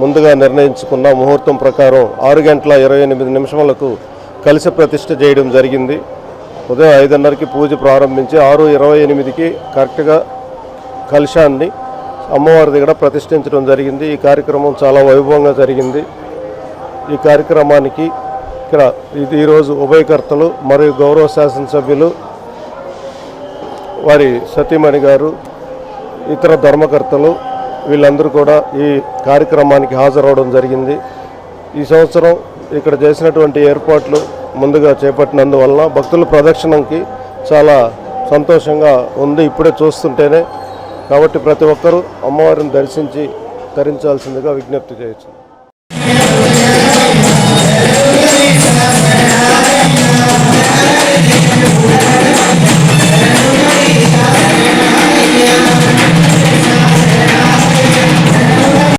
ముందుగా నిర్ణయించుకున్న ముహూర్తం ప్రకారం ఆరు గంటల ఇరవై ఎనిమిది నిమిషములకు కలిసి ప్రతిష్ట చేయడం జరిగింది. ఉదయం ఐదున్నరకి పూజ ప్రారంభించి ఆరు ఇరవై ఎనిమిదికి కరెక్ట్గా కలశాన్ని అమ్మవారి దగ్గర ప్రతిష్ఠించడం జరిగింది. ఈ కార్యక్రమం చాలా వైభవంగా జరిగింది. ఈ కార్యక్రమానికి ఇక్కడ ఇది ఈరోజు ఉభయకర్తలు మరియు గౌరవ శాసనసభ్యులు వారి సతీమణి గారు ఇతర ధర్మకర్తలు వీళ్ళందరూ కూడా ఈ కార్యక్రమానికి హాజరవడం జరిగింది. ఈ సంవత్సరం ఇక్కడ చేసినటువంటి ఏర్పాట్లు ముందుగా చేపట్టినందువలన భక్తుల ప్రదక్షిణంకి చాలా సంతోషంగా ఉంది ఇప్పుడే చూస్తుంటేనే. కాబట్టి ప్రతి ఒక్కరూ అమ్మవారిని దర్శించి తరించాల్సిందిగా విజ్ఞప్తి చేయొచ్చు